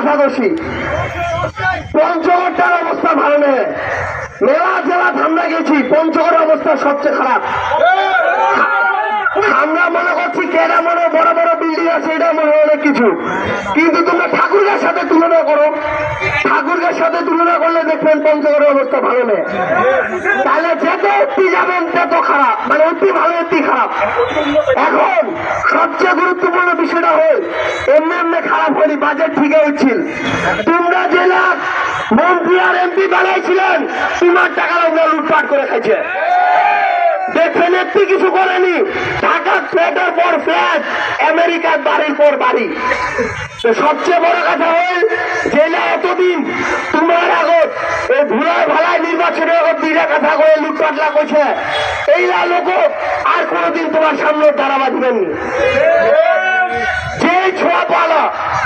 দোষী পঞ্চগড়টার অবস্থা ভালো নেই। মেলা জেলা আমরা গেছি, পঞ্চগড়ের অবস্থা সবচেয়ে খারাপ। আমরা মনে করছি কেনা মনে বড় বড় বিল্ডিং আছে, এটা মনে অনেক কিছু। কিন্তু তোমরা ঠাকুরের সাথে তুলনা করো। ঠাকুরের সাথে তুলনা করলে দেখবেন পঞ্চগড়ের অবস্থা ভালো নেই। তাহলে যত অতি যাবেন, তত খারাপ। মানে অতি ভালো অতি খারাপ। এখন সবচেয়ে গুরুত্বপূর্ণ বিষয়টা হল, এমনি এমনি খারাপ হলি বাজেট ঠিক হচ্ছিল তোমরা জেলা মন্ত্রী আর এমপি বানাইছিলেন তোমার টাকা ওগুলো লুটপাট করে খাইছে। দেখবেন একটি কিছু করেনি। ঢাকা ফ্ল্যাটের পর ফ্ল্যাট, আমেরিকার বাড়ির পর বাড়ি। সবচেয়ে বড় কথা হল, জেলা এতদিন তোমার আগত এই ভুলায় ভালায় নির্বাচনের আগত দুইটা কথা করে লুটপাটলা করছে এইলা লোক আর কোনোদিন তোমার সামনে দাঁড়াবা দিবেননি যে ছোঁয়া পালা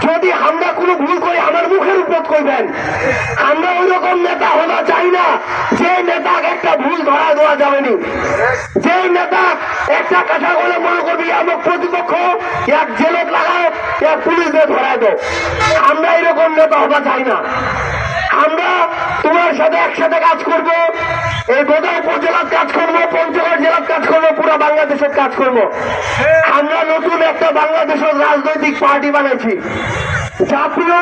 যদি আমরা কোনো ভুল করি আমার মুখের উপর করবেন, আমরা ওই রকম নেতা হওয়া চাই না, যে নেতা একটা ভুল ধরা দেওয়া যাবে না। যে নেতা একটা কথা বলে মনে করবি আমার প্রতিপক্ষ, এক জেলত লাগাও, এক পুলিশ দিয়ে ধরা দো আমরা এরকম নেতা হওয়া চাই না। আমরা তোমার সাথে একসাথে কাজ করব এই উপজেলার কাজ করব পঞ্চগড় জেলার কাজ করব পুরো বাংলাদেশের কাজ করব আমরা নতুন একটা বাংলাদেশের রাজনৈতিক পার্টি বানাইছি। জাতীয়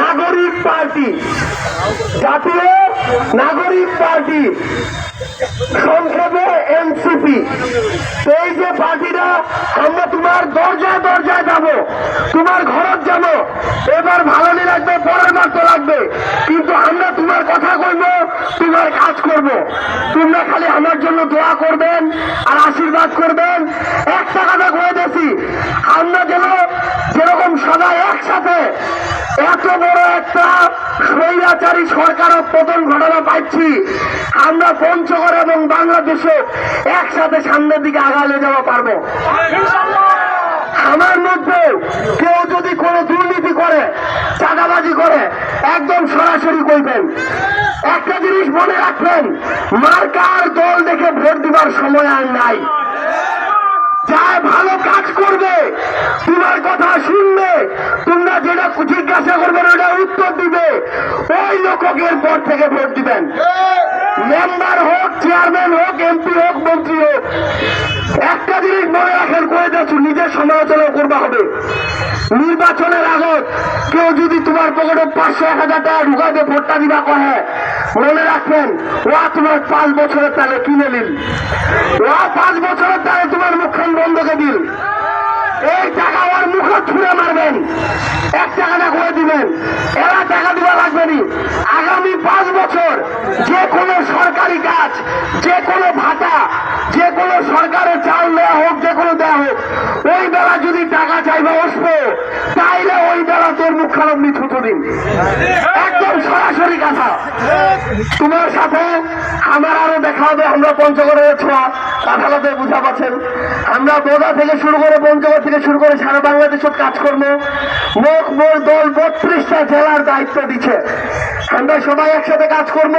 নাগরিক পার্টি। জাতীয় নাগরিক পার্টি। সংক্ষেপে এনসিপি। এই যে পার্টিরা আমরা তোমার দরজায় দরজায় যাব, তোমার ঘরত যাব। এবার ভালো লাগবে, পরের বার তো লাগবে কিন্তু আমরা তোমার কথা কইব তোমার কাজ করব। তোমরা খালি আমার জন্য দোয়া করবেন আর আশীর্বাদ করবেন। একটা কথা কয়ে দিয়েছি। আমরা যেন যেরকম সবাই একসাথে এত বড় একটা স্বৈরাচারী সরকারও পতন ঘটনা পাচ্ছি আমরা পঞ্চগড় এবং বাংলাদেশে একসাথে সামনের দিকে আগালে যাওয়া পারব। আমার মধ্যে কেউ যদি কোনো দুর্নীতি করে, চাঁদাবাজি করে, একদম সরাসরি কইবেন। একটা জিনিস মনে রাখবেন, মার্কার দল দেখে ভোট দিবার সময় আর নাই। যাই ভালো কাজ করবে, তোমার কথা শুনবে, তোমরা যেটা জিজ্ঞাসা করবে ওটা উত্তর দিবে। ওই লোকের পর থেকে ভোট দিবেন। মেম্বার হোক, চেয়ারম্যান হোক, এমপি হোক, মন্ত্রী হোক, একটা জিনিস মনে রাখেন করে দিচ্ছ নিজের সমালোচনা করবা হবে। নির্বাচনের আগত কেউ যদি তোমার পকেটে পাঁচশো, এক হাজার টাকা ঢুকাবে ভোটটা দিবা কহে মনে রাখবেন ওয়া তোমার পাঁচ বছরের তালে কিনে নিল ওয়া পাঁচ বছরের তালে তোমার মুখখান বন্ধকে দিল এই টাকা ওর মুখে ছুঁড়ে মারবেন। এক টাকাটা করে দিবেন। এরা টাকা দেওয়া লাগবে নি। আগামী পাঁচ বছর যে কোনো সরকারি কাজ, যে কোনো ভাতা, যে কোনো সরকারের চাল দেওয়া হোক, যে কোনো দেওয়া হোক, ওই বেলা আসব, তাইলে ওই বেলা তোর মুখ খারাপ নি দিন। একদম সরাসরি কথা। তোমার সাথে আমার আরও দেখা হবে, আমরা পঞ্চগড়ের ছোঁয়া। কাঁঠালাতে বুঝা পাচ্ছেন। আমরা বোদা থেকে শুরু করে পঞ্চগড় থেকে শুরু করে সারা বাংলাদেশের কাজকর্ম। মুখ মোর দল বত্রিশটা জেলার দায়িত্ব দিচ্ছে। আমরা সবাই একসাথে কাজ করব